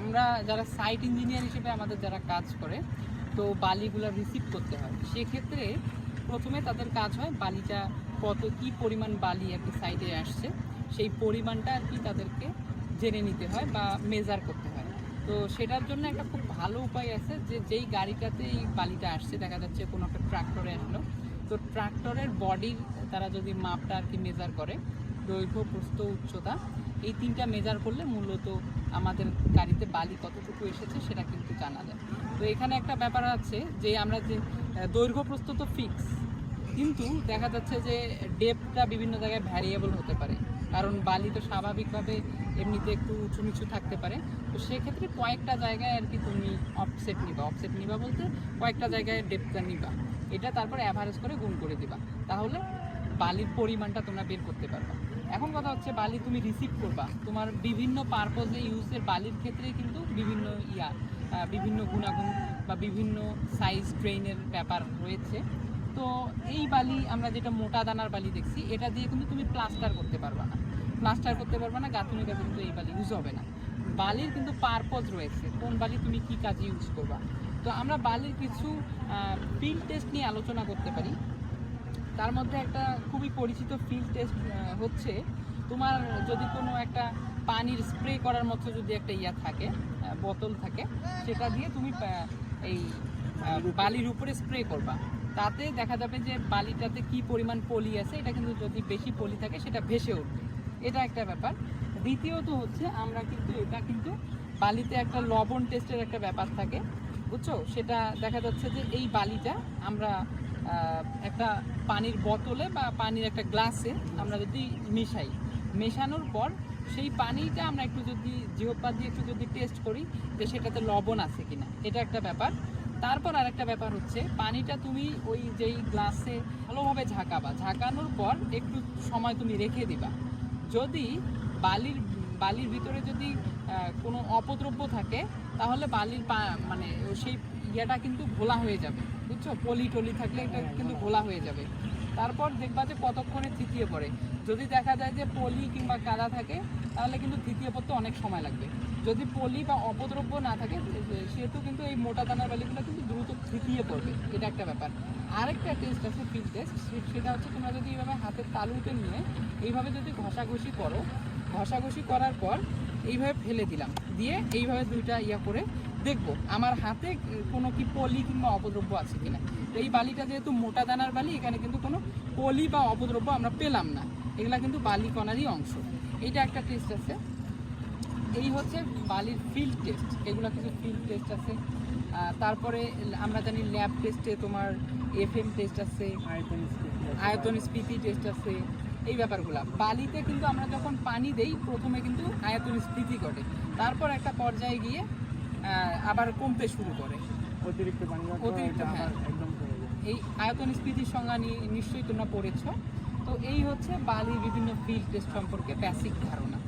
আমরা যারা site engineer হিসেবে আমাদের যারা কাজ করে, তো বালিগুলো রিসিভ করতে হয়। সেক্ষেত্রে প্রথমে তাদের কাজ হয় বালিটা কত, কি পরিমাণ বালি আর কি সাইডে আসছে, সেই পরিমাণটা আর কি তাদেরকে জেনে নিতে হয় বা মেজার করতে হয়। তো সেটার জন্য একটা খুব ভালো উপায় আছে যে, যেই গাড়িটাতে এই বালিটা আসছে, দেখা যাচ্ছে কোনো একটা ট্রাক্টরে আসলো, তো ট্রাক্টরের বডির তারা যদি মাপটা আর কি মেজার করে দৈর্ঘ্য, প্রস্থ, উচ্চতা, এই তিনটা মেজার করলে মূলত আমাদের গাড়িতে বালি কতটুকু এসেছে সেটা কিন্তু জানা যায়। তো এখানে একটা ব্যাপার আছে যে আমরা যে দৈর্ঘ্য, প্রস্থ তো ফিক্স কিন্তু দেখা যাচ্ছে যে ডেপটা বিভিন্ন জায়গায় ভ্যারিয়েবল হতে পারে। কারণ বালি তো স্বাভাবিকভাবে এমনিতে একটু উঁচু নিচু থাকতে পারে। তো সেক্ষেত্রে কয়েকটা জায়গায় আর কি তুমি অফসেট নিবা। অফসেট নিবা বলতে কয়েকটা জায়গায় ডেপটা নিবা। এটা তারপর অ্যাভারেজ করে গুণ করে দিবা। তাহলে বালির পরিমাণটা তোমরা বের করতে পারবা। এখন কথা হচ্ছে বালি তুমি রিসিভ করবা। তোমার বিভিন্ন পারপোজে ইউজের বালির ক্ষেত্রে কিন্তু বিভিন্ন ইয়া বিভিন্ন গুণাগুণ বা বিভিন্ন সাইজ ট্রেনের ব্যাপার রয়েছে। তো এই বালি আমরা যেটা মোটা দানার বালি দেখছি, এটা দিয়ে কিন্তু তুমি প্লাস্টার করতে পারবা না। প্লাস্টার করতে পারবা না গাঁথুনি কাজে কিন্তু এই বালি ইউজ হবে না। বালির কিন্তু পারপজ রয়েছে, কোন বালি তুমি কি কাজে ইউজ করবা। তো আমরা বালির কিছু ফিল্ড টেস্ট নিয়ে আলোচনা করতে পারি। তার মধ্যে একটা খুবই পরিচিত ফিল্ড টেস্ট হচ্ছে তোমার যদি কোনো একটা পানির স্প্রে করার মতো যদি একটা ইয়া থাকে বোতল থাকে সেটা দিয়ে তুমি এই বালির উপরে স্প্রে করবা। তাতে দেখা যাবে যে বালিটাতে কি পরিমাণ পলি আছে এটা কিন্তু যদি বেশি পলি থাকে সেটা ভেসে উঠবে। এটা একটা ব্যাপার। দ্বিতীয়ত হচ্ছে আমরা কিন্তু এটা কিন্তু বালিতে একটা লবণ টেস্টের একটা ব্যাপার থাকে। বুঝছ? সেটা দেখা যাচ্ছে যে এই বালিটা আমরা একটা পানির বোতলে বা পানির একটা গ্লাসে আমরা যদি মেশাই। মেশানোর পর সেই পানিটা আমরা একটু যদি, জিহ্বা দিয়ে একটু যদি টেস্ট করি যে সেটাতে লবণ আছে কিনা। এটা একটা ব্যাপার। তারপর আরেকটা ব্যাপার হচ্ছে, পানিটা তুমি ওই যেই গ্লাসে ভালোভাবে ঝাঁকাবা। ঝাঁকানোর পর একটু সময় তুমি রেখে দিবা। যদি বালির বালির ভিতরে যদি কোনো অপদ্রব্য থাকে তাহলে বালির পা- মানে সেই ইয়েটা কিন্তু ঘোলা হয়ে যাবে বুঝছ? পলি টলি থাকলে এটা কিন্তু ঘোলা হয়ে যাবে। তারপর দেখবা যে কতক্ষণে থিতিয়ে পড়ে। যদি দেখা যায় যে পলি কিংবা কাদা থাকে তাহলে কিন্তু থিতিয়ে পড়তে অনেক সময় লাগবে। যদি পলি বা অপদ্রব্য না থাকে সেহেতু কিন্তু এই মোটা দানার বালিগুলো কিন্তু দ্রুত থিতিয়ে পড়বে। এটা একটা ব্যাপার। আরেকটা টেস্ট আছে ফিল্ড টেস্ট সেটা হচ্ছে তোমরা যদি এইভাবে হাতের তালুতে নিয়ে এইভাবে যদি ঘষাঘষি করো ঘষাঘষি করার পর এইভাবে ফেলে দিলাম। দিয়ে এইভাবে দুইটা ইয়া করে দেখব আমার হাতে কোনো কি পলি কিংবা অপদ্রব্য আছে কিনা। এই বালিটা যেহেতু মোটা দানার বালি এখানে কিন্তু কোনো পলি বা অপদ্রব্য আমরা পেলাম না। এগুলা কিন্তু বালি কণারই অংশ। এইটা একটা টেস্ট আছে। এই হচ্ছে বালির ফিল্ড টেস্ট এগুলো কিছু ফিল্ড টেস্ট আছে। তারপরে আমরা জানি ল্যাব টেস্টে তোমার এফএম টেস্ট আছে। আয়তন স্ফীতি টেস্ট আছে। এই ব্যাপারগুলো। বালিতে কিন্তু আমরা যখন পানি দেই প্রথমে কিন্তু আয়তন স্ফীতি ঘটে। তারপর একটা পর্যায়ে গিয়ে আবার কমতে শুরু করে। অতিরিক্ত পানি অতিরিক্ত, হ্যাঁ। একদম এই আয়তন স্ফীতির সংজ্ঞা নিয়ে নিশ্চয়ই তোমরা পড়েছ। তো এই হচ্ছে বালির বিভিন্ন ফিল্ড টেস্ট সম্পর্কে বেসিক ধারণা।